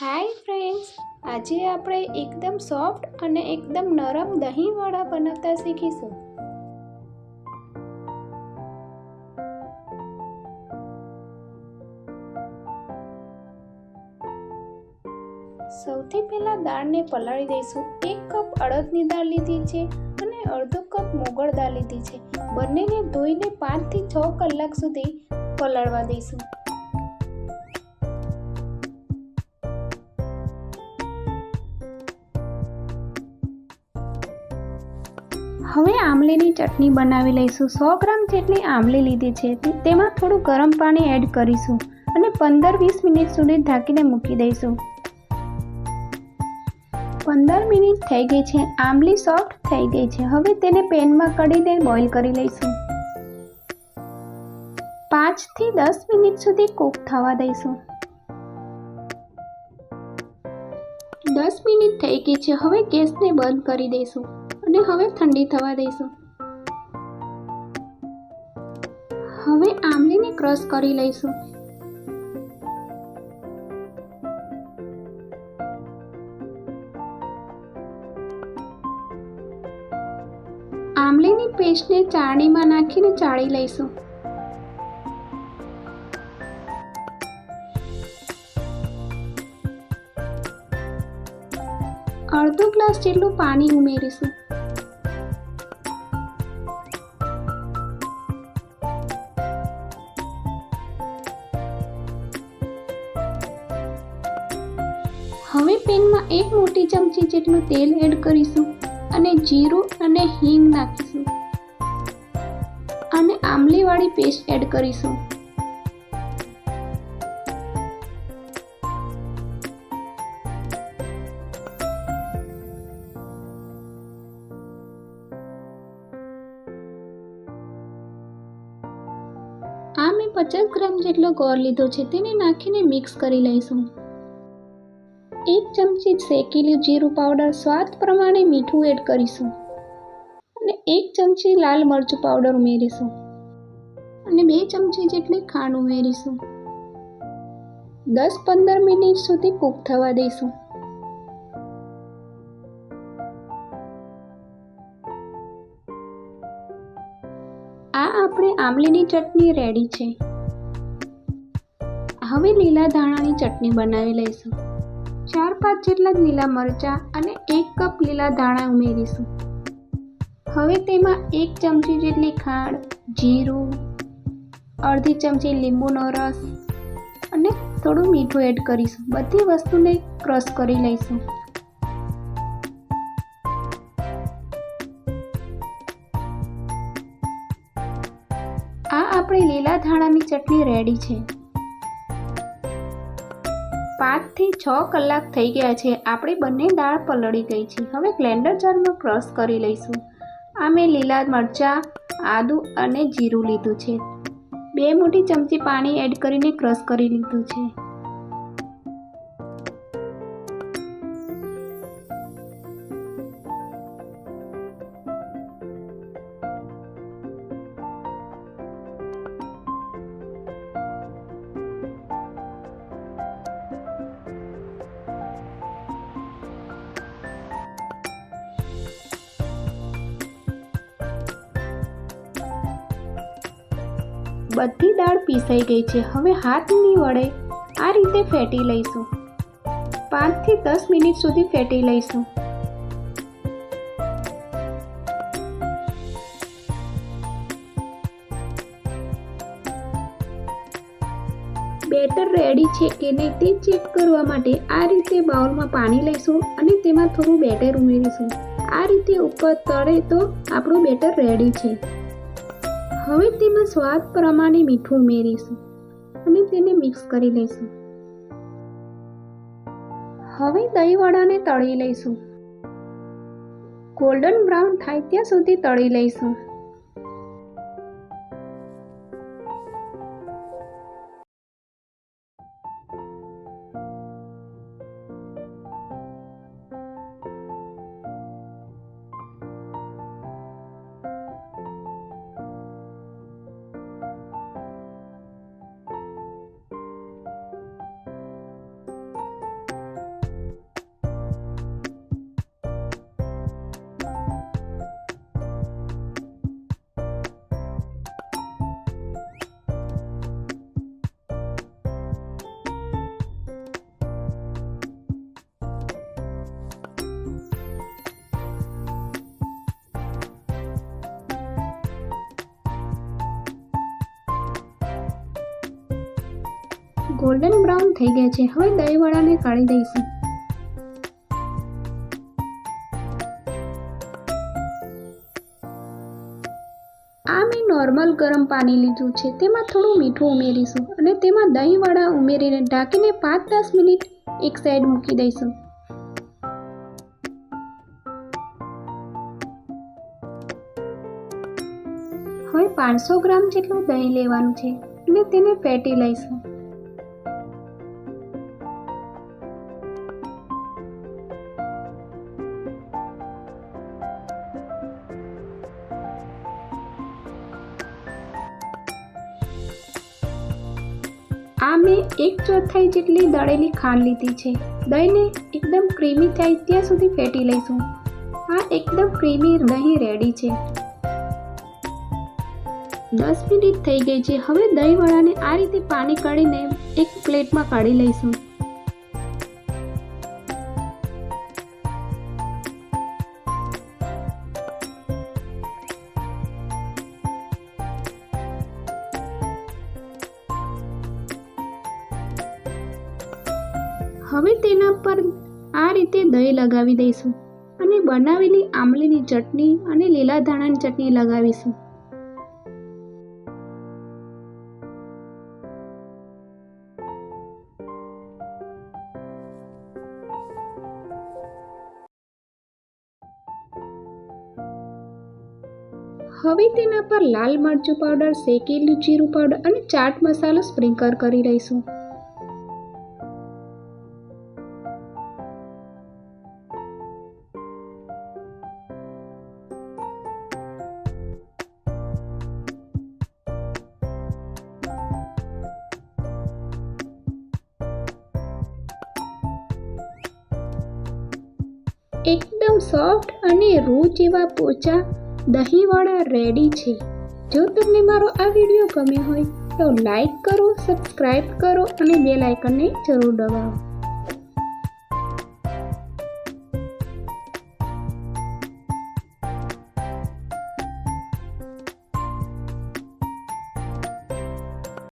Hi friends, આજે આપણે એકદમ સોફ્ટ અને એકદમ નરમ દહીંવડા બનાવતા શીખીશું. સૌથી પહેલાં દાળને પલાળી દઈશું. એક કપ અડદની દાળ લીધી છે અને અડધો કપ મોગળ દાળ લીધી છે. બંનેને ધોઈને પાંચથી છ કલાક સુધી પલાળવા દઈશું. હવે આમલીની ચટણી બનાવી લઈશું. સો ગ્રામ જેટલી આમલી લીધી છે તેમાં થોડું ગરમ પાણી એડ કરીશું અને પંદર વીસ મિનિટ સુધી ઢાંકીને મૂકી દઈશું. પંદર મિનિટ થઈ ગઈ છે. આમલી સોફ્ટ થઈ ગઈ છે. હવે તેને પેનમાં કઢીને બોઇલ કરી લઈશું. પાંચથી દસ મિનિટ સુધી કૂક થવા દઈશું. દસ મિનિટ થઈ ગઈ છે. હવે ગેસને બંધ કરી દઈશું. અને હવે ઠંડી થવા દઈશું. હવે આમલીને ક્રશ કરી લઈશું. આમલીની પેસ્ટને ચાળણીમાં નાખીને ચાળી લઈશું. અડધો ગ્લાસ જેટલું પાણી ઉમેરીશું. હવે પેનમાં એક મોટી ચમચી જેટલું તેલ એડ કરીશું અને જીરું અને હિંગ નાખીશું. અને આમલીવાળી પેસ્ટ એડ કરીશું. આ મેં પચાસ ગ્રામ જેટલો ગોળ લીધો છે તેને નાખીને મિક્સ કરી લઈશું. એક ચમચી શેકેલું જીરું પાવડર સ્વાદ પ્રમાણે મીઠું એડ કરીશું. અને એક ચમચી લાલ મરચું પાવડર ઉમેરીશું. અને બે ચમચી જેટલી ખાંડ ઉમેરીશું. દસ પંદર મિનિટ સુધી કૂક થવા દઈશું. આ આપણે આમલીની ચટણી રેડી છે. હવે લીલા ધાણાની ચટણી બનાવી લઈશું. ચાર પાંચ જેટલા લીલા મરચાં અને એક કપ લીલા ધાણા ઉમેરીશું. હવે તેમાં એક ચમચી જેટલી ખાંડ, જીરું, અડધી ચમચી લીંબુનો રસ અને થોડું મીઠું એડ કરીશું. બધી વસ્તુને ક્રશ કરી લઈશું. આ આપણી લીલા ધાણાની ચટણી રેડી છે. પાંચથી છ કલાક થઈ ગયા છે. આપણી બંને દાળ પલળી ગઈ છે. હવે ગ્લેન્ડર જારમાં ક્રશ કરી લઈશું. આ મેં લીલા મરચાં, આદું અને જીરું લીધું છે. બે મોટી ચમચી પાણી એડ કરીને ક્રશ કરી લીધું છે. બધી દાળ પીસાઈ ગઈ છે. હવે હાથની વડે આ રીતે ફેટી લઈશું. પાંચથી દસ મિનિટ સુધી ફેટી લઈશું. બેટર રેડી છે કે નહીં તે ચેક કરવા માટે આ રીતે બાઉલમાં પાણી લઈશું અને તેમાં થોડું બેટર ઉમેરીશું. આ રીતે ઉપર તળે તો આપણું બેટર રેડી છે. હવે તેમાં સ્વાદ પ્રમાણે મીઠું ઉમેરીશું અને તેને મિક્સ કરી લઈશું. હવે દહીંવડાને તળી લઈશું. ગોલ્ડન બ્રાઉન થાય ત્યાં સુધી તળી લઈશું. ગોલ્ડન બ્રાઉન થઈ ગયા છે. હવે દહીંવડાને કાઢી દઈશું. આ મેં નોર્મલ ગરમ પાણી લીધું છે. તેમાં થોડું મીઠું ઉમેરીશું અને તેમાં દહીંવડા ઉમેરીને ઢાંકીને પાંચ દસ મિનિટ એક સાઈડ મૂકી દઈશું. હવે પાંચસો ગ્રામ જેટલું દહીં લેવાનું છે અને તેને ફેટી લઈશું. આ મેં એક ચોથાઈ જેટલી દળેલી ખાંડ લીધી છે. દહીંને એકદમ ક્રીમી થાય ત્યાં સુધી ફેટી લઈશું. આ એકદમ ક્રીમી દહીં રેડી છે. દસ મિનિટ થઈ ગઈ છે. હવે દહીંવડાને આ રીતે પાણી કાઢીને એક પ્લેટમાં કાઢી લઈશું. હવે તેના પર આ રીતે દહીં લગાવી દઈશું અને બનાવેલી આમલીની ચટણી અને લીલા ધાણાની ચટણી લગાવીશું. હવે તેના પર લાલ મરચું પાવડર, શેકેલું જીરું પાવડર અને ચાટ મસાલો સ્પ્રિંકલ કરી દઈશું. એકદમ સોફ્ટ અને રૂ જેવા પોચા દહીંવાળા રેડી છે. જો તમને મારો આ વીડિયો ગમ્યો હોય તો લાઈક કરો સબસ્ક્રાઈબ કરો અને બેલ આઇકનને જરૂર દબાવો.